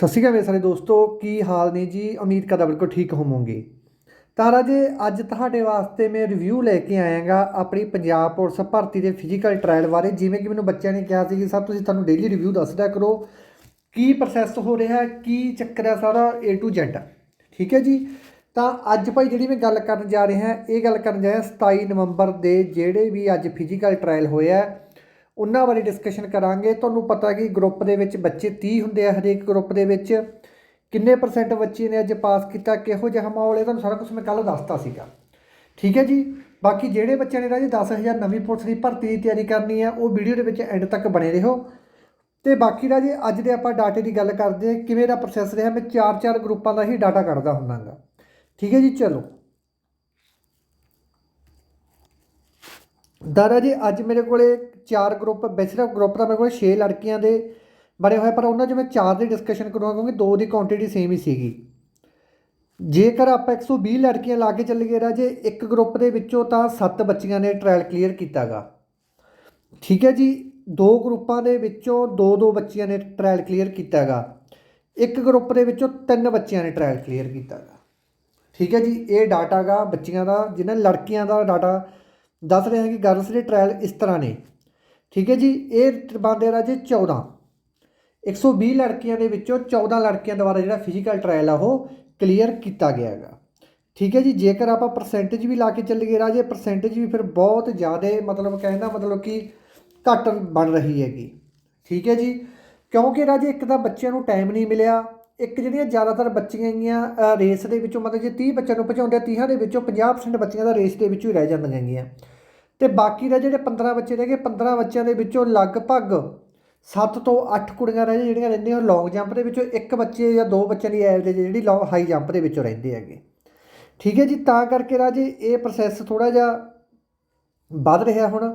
ਸਤਿ ਸ਼੍ਰੀ ਅਕਾਲ ਮੇਰੇ ਸਾਰੇ ਦੋਸਤੋ, ਕੀ ਹਾਲ ਨੇ ਜੀ? ਉਮੀਦ ਕਰਦਾ ਬਿਲਕੁਲ ਠੀਕ ਹੋਵੋਗੇ। ਤਾਂ ਰਾਜੇ, ਅੱਜ ਤੁਹਾਡੇ ਵਾਸਤੇ ਮੈਂ ਰਿਵਿਊ ਲੈ ਕੇ ਆਇਆਗਾ ਆਪਣੀ ਪੰਜਾਬ ਪੁਲਿਸ ਭਰਤੀ ਦੇ ਫਿਜ਼ੀਕਲ ਟ੍ਰਾਇਲ ਬਾਰੇ। ਜਿਵੇਂ ਕਿ ਮੈਨੂੰ ਬੱਚਿਆਂ ਨੇ ਕਿਹਾ ਸੀ ਕਿ ਸਰ, ਤੁਸੀਂ ਤੁਹਾਨੂੰ ਡੇਲੀ ਰਿਵਿਊ ਦੱਸਦਾ ਕਰੋ। ਕੀ ਪ੍ਰੋਸੈਸ ਹੋ ਰਿਹਾ ਕੀ ਚੱਕਰ ਹੈ ਸਾਰਾ? A to Z ਠੀਕ ਹੈ ਜੀ? ਤਾਂ ਅੱਜ ਭਾਈ ਜਿਹੜੀ ਮੈਂ ਗੱਲ ਕਰਨ ਜਾ ਰਿਹਾ, ਇਹ ਗੱਲ ਕਰਨ ਜਾ ਰਿਹਾ 27 ਨਵੰਬਰ ਦੇ ਜਿਹੜੇ ਵੀ ਅੱਜ ਫਿਜ਼ੀਕਲ ਟ੍ਰਾਇਲ ਹੋਇਆ ਉਹਨਾਂ ਬਾਰੇ ਡਿਸਕਸ਼ਨ ਕਰਾਂਗੇ। ਤੁਹਾਨੂੰ ਪਤਾ ਕਿ ਗਰੁੱਪ ਦੇ ਵਿੱਚ ਬੱਚੇ 30 ਹੁੰਦੇ ਆ ਹਰੇਕ ਗਰੁੱਪ ਦੇ ਵਿੱਚ। ਕਿੰਨੇ ਪਰਸੈਂਟ ਬੱਚੇ ਨੇ ਅੱਜ ਪਾਸ ਕੀਤਾ, ਕਿਹੋ ਜਿਹਾ ਮਾਹੌਲ ਹੈ? ਤੁਹਾਨੂੰ ਸਾਰਾ ਕੁਝ ਮੈਂ ਕੱਲ ਦੱਸਤਾ ਸੀਗਾ। ਠੀਕ ਹੈ ਜੀ? ਬਾਕੀ ਜਿਹੜੇ ਬੱਚਿਆਂ ਨੇ ਰਾਜੇ 10000 ਨਵੀਂ ਪੁਲਿਸ ਦੀ ਭਰਤੀ ਦੀ ਤਿਆਰੀ ਕਰਨੀ ਹੈ, ਉਹ ਵੀਡੀਓ ਦੇ ਵਿੱਚ ਐਂਡ ਤੱਕ ਬਣੇ ਰਹੋ। ਤੇ ਬਾਕੀ ਰਾਜੇ ਅੱਜ ਦੇ ਆਪਾਂ ਡਾਟੇ ਦੀ ਗੱਲ ਕਰਦੇ ਹਾਂ, ਕਿਵੇਂ ਦਾ ਪ੍ਰੋਸੈਸ ਰਿਹਾ, ਮੈਂ ਚਾਰ ਚਾਰ ਗਰੁੱਪਾਂ ਦਾ ਹੀ ਡਾਟਾ ਕੱਢਦਾ ਹੁੰਦਾਗਾ ਠੀਕ ਹੈ ਜੀ? ਚਲੋ। ਦਾਦਾ ਜੀ, ਅੱਜ ਮੇਰੇ ਕੋਲੇ ਚਾਰ ਗਰੁੱਪ ਬੈਚਲਰ ਗਰੁੱਪ ਦਾ ਮੇਰੇ ਕੋਲੇ 6 ਲੜਕੀਆਂ ਦੇ ਬਣੇ ਹੋਏ, ਪਰ ਉਹਨਾਂ 'ਚ ਮੈਂ ਚਾਰ ਦੀ ਡਿਸਕਸ਼ਨ ਕਰੂੰਗਾ ਕਿਉਂਕਿ ਦੋ ਦੀ ਕੁਆਂਟੀਟੀ ਸੇਮ ਹੀ ਸੀਗੀ। ਜੇਕਰ ਆਪਾਂ 120 ਲੜਕੀਆਂ ਲਾ ਕੇ ਚੱਲੀਏ ਰਾਜੇ, ਇੱਕ ਗਰੁੱਪ ਦੇ ਵਿੱਚੋਂ ਤਾਂ 7 ਬੱਚੀਆਂ ਨੇ ਟ੍ਰਾਇਲ ਕਲੀਅਰ ਕੀਤਾਗਾ। ਠੀਕ ਹੈ ਜੀ, ਦੋ ਗਰੁੱਪਾਂ ਦੇ ਵਿੱਚੋਂ ਦੋ ਦੋ ਬੱਚੀਆਂ ਨੇ ਟ੍ਰਾਇਲ ਕਲੀਅਰ ਕੀਤਾਗਾ। ਇੱਕ ਗਰੁੱਪ ਦੇ ਵਿੱਚੋਂ ਤਿੰਨ ਬੱਚਿਆਂ ਨੇ ਟ੍ਰਾਇਲ ਕਲੀਅਰ ਕੀਤਾਗਾ। ਠੀਕ ਹੈ ਜੀ, ਇਹ ਡਾਟਾ ਗਾ ਬੱਚੀਆਂ ਦਾ ਜਿਹਨਾਂ ਲੜਕੀਆਂ ਦਾ ਡਾਟਾ ਦੱਸ ਰਿਹਾ ਕਿ ਗਰਲਸ ਦੇ ਟ੍ਰਾਇਲ ਇਸ ਤਰ੍ਹਾਂ ਨੇ। ਠੀਕ ਹੈ ਜੀ, ਇਹ ਬੰਦੇ ਰਾਜੇ 14 120 ਲੜਕੀਆਂ ਦੇ ਵਿੱਚੋਂ 14 ਲੜਕੀਆਂ ਦੁਆਰਾ ਜਿਹੜਾ ਫਿਜ਼ੀਕਲ ਟ੍ਰਾਇਲ ਆ ਉਹ ਕਲੀਅਰ ਕੀਤਾ ਗਿਆ ਹੈਗਾ। ਠੀਕ ਹੈ ਜੀ, ਜੇਕਰ ਆਪਾਂ ਪਰਸੈਂਟੇਜ ਵੀ ਲਾ ਕੇ ਚੱਲੀਏ ਰਾਜੇ ਪਰਸੈਂਟੇਜ ਵੀ ਫਿਰ ਬਹੁਤ ਜ਼ਿਆਦਾ ਮਤਲਬ ਕਹਿੰਦਾ ਮਤਲਬ ਕਿ ਘੱਟ ਬਣ ਰਹੀ ਹੈਗੀ। ਠੀਕ ਹੈ ਜੀ, ਕਿਉਂਕਿ ਰਾਜੇ ਇੱਕ ਤਾਂ ਬੱਚਿਆਂ ਨੂੰ ਟਾਈਮ ਨਹੀਂ ਮਿਲਿਆ ਇੱਕ ਜਿਹੜੀਆਂ ਜ਼ਿਆਦਾਤਰ ਬੱਚੀਆਂ ਹੈਗੀਆਂ ਰੇਸ ਦੇ ਵਿੱਚੋਂ ਮਤਲਬ ਜੇ 30 ਬੱਚਿਆਂ ਨੂੰ ਪਹੁੰਚਾਉਂਦੇ ਆ 30 ਦੇ ਵਿੱਚੋਂ 50% ਬੱਚੀਆਂ ਦਾ ਰੇਸ ਦੇ ਵਿੱਚੋਂ ਹੀ ਰਹਿ ਜਾਂਦੀਆਂ ਹੈਗੀਆਂ। ਤੇ ਬਾਕੀ ਦਾ ਜਿਹੜੇ 15 ਬੱਚੇ ਰਹਿ ਗਏ 15 ਬੱਚਿਆਂ ਦੇ ਵਿੱਚੋਂ ਲਗਭਗ 7 ਤੋਂ 8 ਕੁੜੀਆਂ ਰਹਿ ਜਿਹੜੀਆਂ ਰਹਿੰਦੀਆਂ ਉਹ ਲੌਂਗ ਜੰਪ ਦੇ ਵਿੱਚੋਂ ਇੱਕ ਬੱਚੇ ਜਾਂ ਦੋ ਬੱਚਿਆਂ ਦੀ ਐਵਰੇਜ ਜਿਹੜੀ ਲੌਂਗ ਹਾਈ ਜੰਪ ਦੇ ਵਿੱਚੋਂ ਰਹਿੰਦੇ ਹੈਗੇ। ਠੀਕ ਹੈ ਜੀ, ਤਾਂ ਕਰਕੇ ਰਾਜੇ ਇਹ ਪ੍ਰੋਸੈਸ ਥੋੜਾ ਜਿਹਾ ਵੱਧ ਰਿਹਾ ਹੁਣ।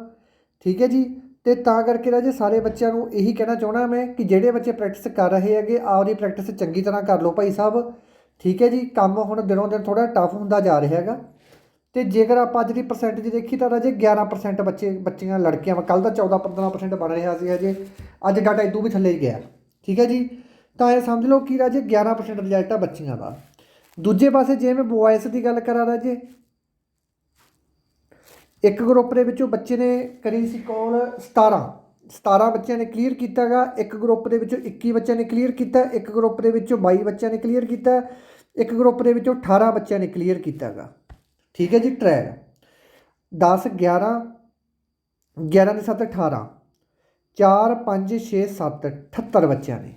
ਠੀਕ ਹੈ ਜੀ ਤੇ ਤਾਂ ਕਰਕੇ ਰਾਜੇ ਸਾਰੇ ਬੱਚਿਆਂ ਨੂੰ ਇਹੀ ਕਹਿਣਾ ਚਾਹਣਾ ਮੈਂ ਕਿ ਜਿਹੜੇ ਬੱਚੇ ਪ੍ਰੈਕਟਿਸ ਕਰ ਰਹੇ ਹੈਗੇ ਆਪਦੀ ਪ੍ਰੈਕਟਿਸ ਚੰਗੀ ਤਰ੍ਹਾਂ ਕਰ ਲਓ ਭਾਈ ਸਾਹਿਬ। ਠੀਕ ਹੈ ਜੀ, ਕੰਮ ਹੁਣ ਦਿਨੋਂ ਦਿਨ ਥੋੜਾ ਟਫ ਹੁੰਦਾ ਜਾ ਰਿਹਾ ਹੈਗਾ। ਤੇ ਜੇਕਰ ਆਪਾਂ ਅੱਜ ਦੀ ਪਰਸੈਂਟੇਜ ਦੇਖੀ ਤਾਂ ਰਾਜੇ 11% ਬੱਚੇ, ਬੱਚੀਆਂ, ਲੜਕੀਆਂ ਕੱਲ ਦਾ 14 15% ਬਣ ਰਿਹਾ ਸੀ ਹਜੇ। ਅੱਜ ਡਾਟਾ ਇਦੋਂ ਵੀ ਥੱਲੇ ਗਿਆ। ਠੀਕ ਹੈ ਜੀ, ਤਾਂ ਇਹ ਸਮਝ ਲਓ ਕਿ ਰਾਜੇ 11% ਰਿਜ਼ਲਟ ਆ ਬੱਚੀਆਂ ਦਾ। ਦੂਜੇ ਪਾਸੇ ਜੇ ਮੈਂ ਬॉयਜ਼ ਦੀ ਗੱਲ ਕਰਾਂ ਰਾਜੇ ਇੱਕ ਗਰੁੱਪ ਦੇ ਵਿੱਚੋਂ ਬੱਚੇ ਨੇ ਕਰੀ ਸੀ ਕੋਲ 17 17 ਬੱਚਿਆਂ ਨੇ ਕਲੀਅਰ ਕੀਤਾਗਾ, ਇੱਕ ਗਰੁੱਪ ਦੇ ਵਿੱਚੋਂ 21 ਬੱਚਿਆਂ ਨੇ ਕਲੀਅਰ ਕੀਤਾ, ਇੱਕ ਗਰੁੱਪ ਦੇ ਵਿੱਚੋਂ 22 ਬੱਚਿਆਂ ਨੇ ਕਲੀਅਰ ਕੀਤਾ, ਇੱਕ ਗਰੁੱਪ ਦੇ ਵਿੱਚੋਂ 18 ਬੱਚਿਆਂ ਨੇ ਕਲੀਅਰ ਕੀਤਾਗਾ। ਠੀਕ ਹੈ ਜੀ ਟ੍ਰਾਇਲ 10 11 11 ਦੇ 7 18 4 5 6 7 78 ਬੱਚਿਆਂ ਨੇ।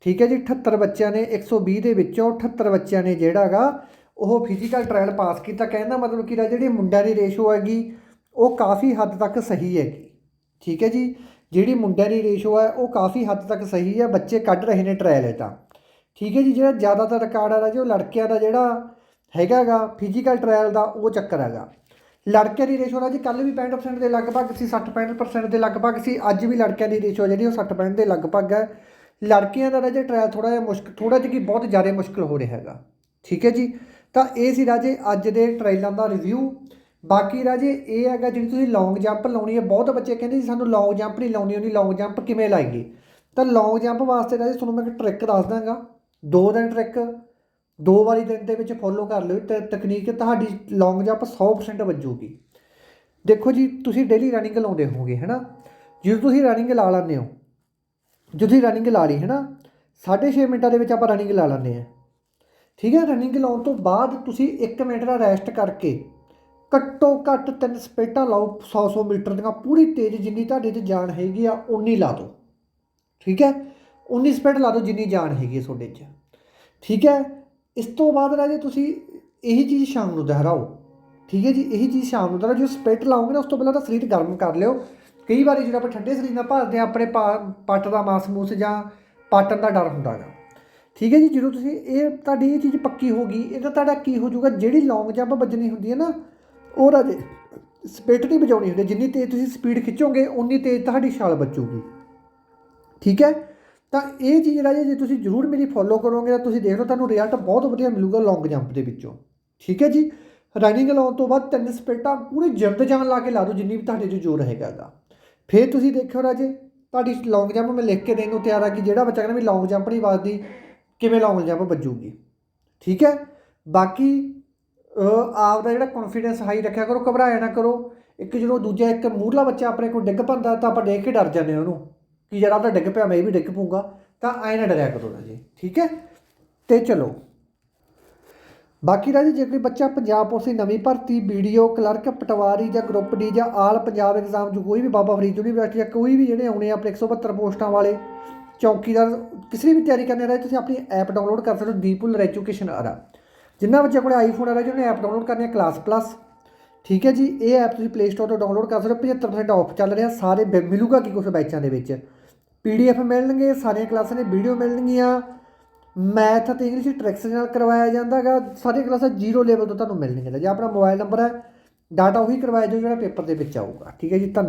ਠੀਕ ਹੈ ਜੀ 78 ਬੱਚਿਆਂ ਨੇ 120 ਦੇ ਵਿੱਚੋਂ 78 ਬੱਚਿਆਂ ਨੇ ਜਿਹੜਾਗਾ ਉਹ ਫਿਜ਼ੀਕਲ ਟ੍ਰਾਇਲ ਪਾਸ ਕੀਤਾ ਕਹਿੰਦਾ ਮਤਲਬ ਕਿ ਜਿਹੜੀ ਮੁੰਡਿਆਂ ਦੀ ਰੇਸ਼ੋ ਹੈਗੀ, ਉਹ ਕਾਫੀ ਹੱਦ ਤੱਕ ਸਹੀ ਹੈਗੀ। ਠੀਕ ਹੈ ਜੀ? ਜਿਹੜੀ ਮੁੰਡਿਆਂ ਦੀ ਰੇਸ਼ੋ ਹੈ, ਉਹ ਕਾਫੀ ਹੱਦ ਤੱਕ ਸਹੀ ਹੈ, ਬੱਚੇ ਕੱਢ ਰਹੇ ਨੇ ਟ੍ਰਾਇਲ ਇਹ ਤਾਂ ਠੀਕ ਹੈ ਜੀ? ਜਿਹੜਾ ਜ਼ਿਆਦਾਤਰ ਰਿਕਾਰਡ ਹੈ ਜੋ ਲੜਕਿਆਂ ਦਾ ਜਿਹੜਾ ਹੈਗਾਗਾ ਫਿਜ਼ੀਕਲ ਟ੍ਰਾਇਲ ਦਾ ਉਹ ਚੱਕਰ ਹੈਗਾ। ਲੜਕਿਆਂ ਦੀ ਰੇਸ਼ੋ ਜੀ ਕੱਲ ਵੀ 65% ਦੇ ਲਗਭਗ ਸੀ 60 65% ਦੇ ਲਗਭਗ ਸੀ, ਅੱਜ ਵੀ ਲੜਕਿਆਂ ਦੀ ਰੇਸ਼ੋ ਜਿਹੜੀ ਉਹ 60 65 ਦੇ ਲਗਭਗ ਹੈ। ਲੜਕੀਆਂ ਦਾ ਰਾਜੇ ਟ੍ਰਾਇਲ ਥੋੜਾ ਜਿਹਾ ਮੁਸ਼ਕਲ ਥੋੜਾ ਜਿਹਾ ਕਿ ਬਹੁਤ ਜ਼ਿਆਦਾ ਮੁਸ਼ਕਲ ਹੋ ਰਿਹਾ ਹੈਗਾ। ਠੀਕ ਹੈ ਜੀ? ਤਾਂ ਇਹ ਸੀ ਰਾਜੇ ਅੱਜ ਦੇ ਟ੍ਰਾਇਲਾਂ ਦਾ ਰਿਵਿਊ ਬਾਕੀ ਰਾਜੇ ਇਹ ਹੈਗਾ ਜਿਹੜੀ ਤੁਸੀਂ ਲੌਂਗ ਜੰਪ ਲਾਉਣੀ ਹੈ, ਬਹੁਤ ਬੱਚੇ ਕਹਿੰਦੇ ਜੀ ਸਾਨੂੰ ਲੌਂਗ ਜੰਪ ਨਹੀਂ ਲਾਉਣੀ, ਉਹਦੀ ਲੌਂਗ ਜੰਪ ਕਿਵੇਂ ਲਾਈਏ? ਤਾਂ ਲੌਂਗ ਜੰਪ ਵਾਸਤੇ ਰਾਜੇ ਤੁਹਾਨੂੰ ਮੈਂ ਇੱਕ ਟ੍ਰਿਕ ਦੱਸ ਦਾਂਗਾ ਦੋ ਦਿਨ ਟ੍ਰਿਕ ਦੋ ਵਾਰੀ ਦਿਨ ਦੇ ਵਿੱਚ ਫੋਲੋ ਕਰ ਲਿਓ, ਤੇ ਤਕਨੀਕ ਤੁਹਾਡੀ ਲੌਂਗ ਜੰਪ 100% ਵੱਜੂਗੀ। ਦੇਖੋ ਜੀ, ਤੁਸੀਂ ਡੇਲੀ ਰਨਿੰਗ ਲਾਉਂਦੇ ਹੋਵੋਗੇ, ਹੈਨਾ? ਜਦੋਂ ਤੁਸੀਂ ਰਨਿੰਗ ਲਾ ਲੈਂਦੇ ਹੋ, ਜਦੋਂ ਤੁਸੀਂ ਰਨਿੰਗ ਲਾ ਲਈ, ਹੈਨਾ? 6.5 ਮਿੰਟਾਂ ਦੇ ਵਿੱਚ ਆਪਾਂ ਰਨਿੰਗ ਲਾ ਲੈਂਦੇ ਆ ਠੀਕ ਹੈ ਰਨਿੰਗ ਲਾਉਣ ਤੋਂ ਬਾਅਦ ਤੁਸੀਂ 1 ਮਿੰਟ ਦਾ ਰੈਸਟ ਕਰਕੇ ਘੱਟੋ ਘੱਟ ਤਿੰਨ ਸਪੇਟਾਂ ਲਾਓ 100 100 ਮੀਟਰ ਦੀਆਂ, ਪੂਰੀ ਤੇਜ਼ ਜਿੰਨੀ ਤੁਹਾਡੇ 'ਚ ਜਾਨ ਹੈਗੀ ਆ ਉਨੀ ਲਾ ਦਿਓ। ਠੀਕ ਹੈ 19 ਸਪੇਟ ਲਾ ਦਿਓ ਜਿੰਨੀ ਜਾਨ ਹੈਗੀ ਹੈ ਤੁਹਾਡੇ 'ਚ। ਠੀਕ ਹੈ, ਇਸ ਤੋਂ ਬਾਅਦ ਰਾਜੇ ਤੁਸੀਂ ਇਹੀ ਚੀਜ਼ ਸ਼ਾਮ ਨੂੰ ਦੁਹਰਾਓ, ਠੀਕ ਹੈ ਜੀ, ਇਹੀ ਚੀਜ਼ ਸ਼ਾਮ ਨੂੰ ਦੁਹਰਾਓ, ਜੋ ਸਪੇਟ ਲਾਓਗੇ ਨਾ, ਉਸ ਤੋਂ ਪਹਿਲਾਂ ਤਾਂ ਸਰੀਰ ਗਰਮ ਕਰ ਲਿਓ। ਕਈ ਵਾਰੀ ਜਦੋਂ ਆਪਾਂ ਠੰਡੇ ਸਰੀਰ ਨਾਲ ਭਰਦੇ ਆ ਆਪਣੇ ਪੱਟ ਦਾ ਮਾਸ ਮੂਸ ਜਾਂ ਪਾਟਣ ਦਾ ਡਰ ਹੁੰਦਾ ਹੈਗਾ। ਠੀਕ ਹੈ ਜੀ, ਜਦੋਂ ਤੁਸੀਂ ਇਹ ਤੁਹਾਡੀ ਇਹ ਚੀਜ਼ ਪੱਕੀ ਹੋ ਗਈ, ਇਹਦਾ ਤੁਹਾਡਾ ਕੀ ਹੋ ਜਾਊਗਾ? ਜਿਹੜੀ ਲੌਂਗ ਜੰਪ ਵੱਜਣੀ ਹੁੰਦੀ ਹੈ ਨਾ, ਉਹ ਰਾਜੇ ਸਪਿਟ ਨਹੀਂ ਵਜਾਉਣੀ ਹੁੰਦੀ, ਜਿੰਨੀ ਤੇਜ਼ ਤੁਸੀਂ ਸਪੀਡ ਖਿੱਚੋਗੇ ਉਨੀ ਤੇਜ਼ ਤੁਹਾਡੀ ਛਾਲ ਬਚੂਗੀ ਠੀਕ ਹੈ? ਤਾਂ ਇਹ ਚੀਜ਼ ਰਾਜੇ, ਜੇ ਤੁਸੀਂ ਜ਼ਰੂਰ ਮੇਰੀ ਫੋਲੋ ਕਰੋਗੇ, ਤਾਂ ਤੁਸੀਂ ਦੇਖ ਲਓ, ਤੁਹਾਨੂੰ ਰਿਜ਼ਲਟ ਬਹੁਤ ਵਧੀਆ ਮਿਲੂਗਾ ਲੌਂਗ ਜੰਪ ਦੇ ਵਿੱਚੋਂ। ਠੀਕ ਹੈ ਜੀ? ਰਨਿੰਗ ਲਾਉਣ ਤੋਂ ਬਾਅਦ ਤਿੰਨ ਸਪੇਟਾਂ ਪੂਰੀ ਜਿੰਦ ਜਾਨ ਲਾ ਕੇ ਲਾ ਦਿਓ, ਜਿੰਨੀ ਵੀ ਤੁਹਾਡੇ 'ਚ ਜ਼ੋਰ ਹੈਗਾਗਾ ਫਿਰ ਤੁਸੀਂ ਦੇਖਿਓ ਰਾਜੇ, ਤੁਹਾਡੀ ਲੌਂਗ ਜੰਪ ਮੈਂ ਲਿਖ ਕੇ ਦੇਣ ਨੂੰ ਤਿਆਰ ਆ ਕਿ ਜਿਹੜਾ ਬੱਚਾ ਕਹਿੰਦਾ ਵੀ ਲੌਂਗ ਜੰਪ ਨਹੀਂ ਵੱਜਦੀ ਕਿਵੇਂ ਲੌਂਗ ਜੰਪ ਵੱਜੂਗੀ? ਠੀਕ ਹੈ? ਬਾਕੀ ਆਪ ਦਾ ਜਿਹੜਾ ਕੌਨਫੀਡੈਂਸ ਹਾਈ ਰੱਖਿਆ ਕਰੋ, ਘਬਰਾਇਆ ਨਾ ਕਰੋ। ਇੱਕ ਜਦੋਂ ਦੂਜਾ ਇੱਕ ਮੂਹਰਲਾ ਬੱਚਾ ਆਪਣੇ ਕੋਲ ਡਿੱਗ ਪੈਂਦਾ, ਤਾਂ ਆਪਾਂ ਦੇਖ ਕੇ ਡਰ ਜਾਂਦੇ ਹਾਂ ਉਹਨੂੰ। ਕਿ ਯਾਰ ਆਹ ਡਿੱਗ ਪਿਆ, ਮੈਂ ਵੀ ਡਿੱਗ ਪਊਂਗਾ। ਤਾਂ ਐਂ ਨਾ ਡਰਿਆ ਕਰੋ ਰਾਜੇ, ਠੀਕ ਹੈ? ਤੇ ਚਲੋ। ਬਾਕੀ ਰਾਜੀ ਜੇ ਕੋਈ ਬੱਚਾ ਪੰਜਾਬ ਪੁਲਿਸ ਦੀ ਨਵੀਂ ਭਰਤੀ ਵੀਡੀਓ ਕਲਰਕ, ਪਟਵਾਰੀ ਜਾਂ ਗਰੁੱਪ ਡੀ ਜਾਂ ਆਲ ਪੰਜਾਬ ਐਗਜ਼ਾਮ ਜੋ ਕੋਈ ਵੀ ਬਾਬਾ ਫਰੀਦ ਯੂਨੀਵਰਸਿਟੀ ਜਾਂ ਕੋਈ ਵੀ ਜਿਹੜੇ ਆਉਣੇ ਆ ਆਪਣੇ 172 ਪੋਸਟਾਂ ਵਾਲੇ ਚੌਕੀਦਾਰ ਕਿਸੇ ਵੀ ਤਿਆਰੀ ਕਰਨ ਰਹੇ ਤੁਸੀਂ ਆਪਣੀ ਐਪ ਡਾਊਨਲੋਡ ਕਰ ਸਕਦੇ ਹੋ ਦੀਪੁਲ ਐਜੂਕੇਸ਼ਨ ਆਰਾ। ਜਿੰਨਾ ਬੱਚੇ ਕੋਲ ਆਈਫੋਨ ਆ ਰਿਹਾ ਜਿਹਨੇ ਐਪ ਡਾਊਨਲੋਡ ਕਰਨੀ ਹੈ ਕਲਾਸ ਪਲੱਸ ਠੀਕ ਹੈ ਜੀ, ਇਹ ਐਪ ਤੁਸੀਂ ਪਲੇ ਸਟੋਰ ਤੋਂ ਡਾਊਨਲੋਡ ਕਰ ਸਕਦੇ ਹੋ। 75% ਆਫ ਚੱਲ ਰਿਹਾ, ਸਾਰੇ ਬ- ਮਿਲੂਗਾ ਕੀ ਕੁਝ ਬੈਚਾਂ ਦੇ ਵਿੱਚ? ਪੀਡੀਐਫ ਮਿਲਣਗੇ, ਸਾਰੀਆਂ ਕਲਾਸਾਂ ਦੇ ਵੀਡੀਓ ਮਿਲਣਗੀਆਂ। ਮੈਥ ਅਤੇ ਇੰਗਲਿਸ਼ ਟ੍ਰਿਕਸ ਨਾਲ ਕਰਵਾਇਆ ਜਾਂਦਾਗਾ। ਸਾਰੀਆਂ ਕਲਾਸਾਂ ਜ਼ੀਰੋ ਲੈਵਲ ਤੋਂ ਤੁਹਾਨੂੰ ਮਿਲਣਗੀਆਂ। ਜੇ, ਆਪਣਾ ਮੋਬਾਈਲ ਨੰਬਰ ਹੈ। ਡਾਟਾ ਉਹੀ ਕਰਵਾਇਆ ਜੋ ਜਿਹੜਾ ਪੇਪਰ ਦੇ ਵਿੱਚ ਆਊਗਾ। ਠੀਕ ਹੈ ਜੀ, ਧੰਨਵਾਦ।